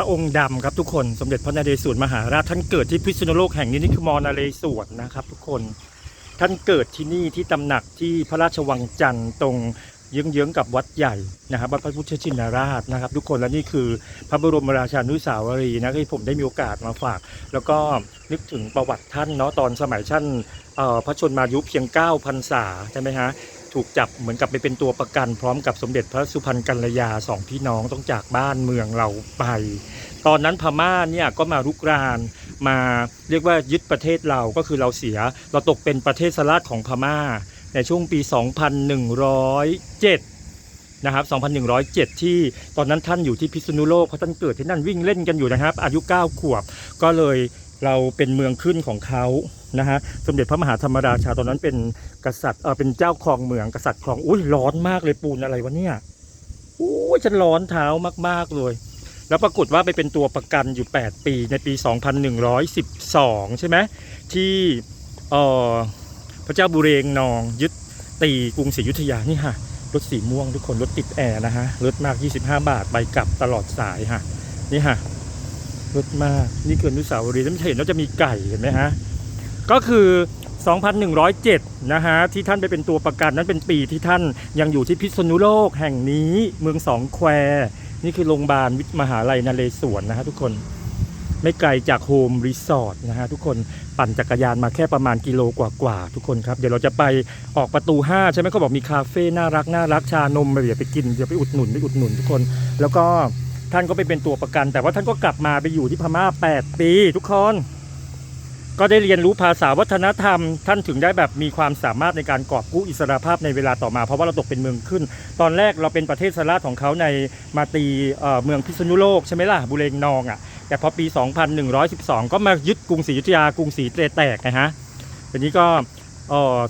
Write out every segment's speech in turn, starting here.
พระองค์ดำครับทุกคนสมเด็จพระนเรศวรมหาราชท่านเกิดที่พิษณุโลกแห่งนี้นี่คือมอนาเรศวรนะครับ ทุกคนท่านเกิดที่นี่ที่ตำหนักที่พระราชวังจันทร์ตรงเยื้องๆกับวัดใหญ่นะครับวัดพระพุทธชินราชนะครับ ทุกคนและนี่คือพระบรมราชานุสาวรีนะที่ผมได้มีโอกาสมาฝาก แล้วก็นึกถึงประวัติท่านเนาะตอนสมัยท่านพระชนมายุเพียง9พรรษาใช่ไหมฮะ ถูกจับเหมือนกับไปเป็นตัวประกันพร้อมกับสมเด็จพระสุพรรณกัลยาสองพี่น้องต้องจากบ้านเมืองเราไป ตอนนั้นพม่าเนี่ยก็มารุกรานมาเรียกว่ายึดประเทศเราก็คือเราเสีย เราตกเป็นประเทศสลาดของพม่า ในช่วงปี 2107นะครับ 2107 ที่ตอนนั้นท่านอยู่ที่พิษณุโลกเพราะท่านเกิดที่นั่นวิ่งเล่นกันอยู่นะครับ อายุ 9 ขวบ ก็เลยเราเป็นเมืองขึ้นของเขา นะฮะสมเด็จพระมหาธรรมราชาตอนนั้นเป็นกษัตริย์เออเป็นเจ้าครองเมืองกษัตริย์ครองอุ้ยร้อนมากเลยปูนอะไรวะเนี่ยอุ้ยฉันร้อนเท้ามากๆเลย แล้วปรากฏว่าไปเป็นตัวประกันอยู่ 8 ปีในปี 2112 ใช่ไหมที่เออพระเจ้าบุเรงนองยึดตีกรุงศรีอยุธยานี่ฮะรถสีม่วงทุกคนรถติดแอร์นะฮะรถมาก 25 บาทไปกลับตลอดสายฮะนี่ฮะรถมากนี่คืออนุสาวรีย์แล้วไม่เห็นว่าจะมีไก่เห็นไหมฮะ ก็คือ 2,107 นะฮะ ที่ท่านไปเป็นตัวประกันนั้นเป็นปีที่ท่านยังอยู่ที่พิษณุโลกแห่งนี้เมืองสองแควนี่คือโรงพยาบาลวิทย์มหาลัยนเรศวรนะฮะทุกคนไม่ไกลจากโฮมรีสอร์ทนะฮะทุกคนปั่นจักรยานมาแค่ประมาณกิโลกว่าๆทุกคนครับ เดี๋ยวเราจะไปออกประตู 5 ใช่ไหมเขาบอกมีคาเฟ่น่ารักน่ารักชานมเดี๋ยวไปกินเดี๋ยวไปอุดหนุนไปอุดหนุนทุกคน แล้วก็ท่านก็ไปเป็นตัวประกัน แต่ว่าท่านก็กลับมาไปอยู่ที่พม่า 8 ปีทุกคน ก็ได้เรียนรู้ภาษาวัฒนธรรม ท่านถึงได้แบบมีความสามารถในการกอบกู้อิสรภาพในเวลาต่อมา เพราะว่าเราตกเป็นเมืองขึ้น ตอนแรกเราเป็นประเทศสลาดของเขาในมาตีเมืองพิษณุโลกใช่ไหมล่ะบุเรงนองอะแต่พอปี 2112 ก็มายึดกรุงศรีอยุธยากรุงศรีเตแตกนะฮะทีนี้ก็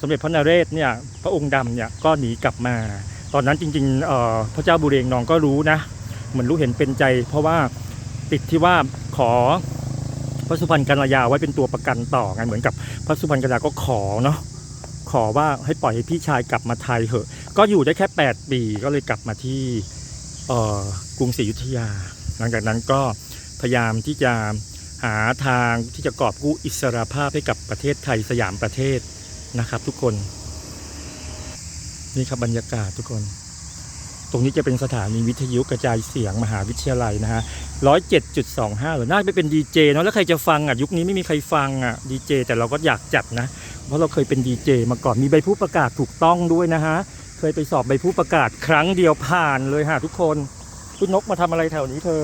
สมเด็จพระนเรศเนี่ยพระองค์ดำเนี่ยก็หนีกลับมา ตอนนั้นจริงๆพระเจ้าบุเรงนองก็รู้นะเหมือนรู้เห็นเป็นใจ เพราะว่าติดที่ว่าขอ พระสุพรรณกัลยาไว้เป็นตัวประกันต่อไงเหมือนกับพระสุพรรณกัลยาก็ขอเนาะขอว่าให้ปล่อยให้พี่ชายกลับมาไทยเถอะ ก็อยู่ได้แค่ 8 ปีก็เลยกลับมาที่กรุงศรีอยุธยา หลังจากนั้นก็พยายามที่จะหาทางที่จะกอบกู้อิสรภาพให้กับประเทศไทยสยามประเทศนะครับ ทุกคนนี่ครับบรรยากาศทุกคน ตรงนี้จะเป็นสถานีวิทยุกระจายเสียงมหาวิทยาลัยนะฮะ ร้อยเจ็ดจุดสองห้าหรือน่าจะไปเป็นดีเจเนาะแล้วใครจะฟังอะยุคนี้ไม่มีใครฟังอะดีเจแต่เราก็อยากจัดนะ เพราะเราเคยเป็นดีเจมาก่อนมีใบผู้ประกาศถูกต้องด้วยนะฮะ เคยไปสอบใบผู้ประกาศครั้งเดียวผ่านเลยฮะทุกคนคุณนกมาทำอะไรแถวนี้เธอ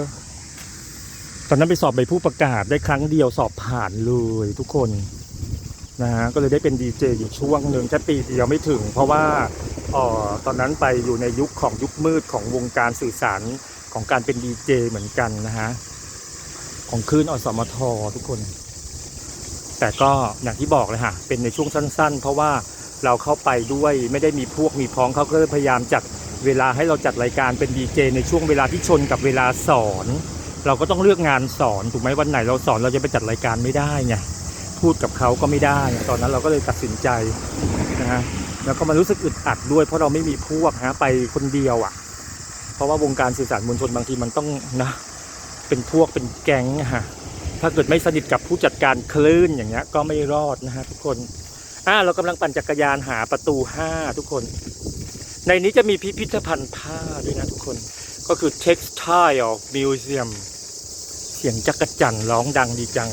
ตอนนั้นไปสอบใบผู้ประกาศได้ครั้งเดียวสอบผ่านเลยทุกคนนะฮะก็เลยได้เป็นดีเจอยู่ช่วงหนึ่งแค่ปีเดียวไม่ถึง เพราะว่าอ่อตอนนั้นไปอยู่ในยุคของยุคมืดของวงการสื่อสาร ของการเป็นดีเจเหมือนกันนะฮะ ของคลื่นอสมททุกคน แต่ก็อย่างที่บอกเลยฮะเป็นในช่วงสั้น ๆ เพราะว่าเราเข้าไปด้วยไม่ได้มีพวกมีพ้องเขาก็เลยพยายามจัดเวลาให้เราจัดรายการเป็นดีเจในช่วงเวลาที่ชนกับเวลาสอน เราก็ต้องเลือกงานสอนถูกไหมวันไหนเราสอนเราจะไปจัดรายการไม่ได้ไงพูดกับเขาก็ไม่ได้ตอนนั้นเราก็เลยตัดสินใจนะฮะแล้วก็มันรู้สึกอึดอัดด้วยเพราะเราไม่มีพวกฮะไปคนเดียวอะ เพราะว่าวงการสื่อสารมวลชนบางทีมันต้องนะเป็นพวกเป็นแก๊งอะฮะถ้าเกิดไม่สนิทกับผู้จัดการคลื่นอย่างเงี้ยก็ไม่รอดนะฮะทุกคนอ่าเรากำลังปั่นจักรยานหาประตูห้าทุกคน ในนี้จะมีพิพิธภัณฑ์ผ้าด้วยนะทุกคนก็คือ textile museum เสียงจักรจั่นร้องดังดีจัง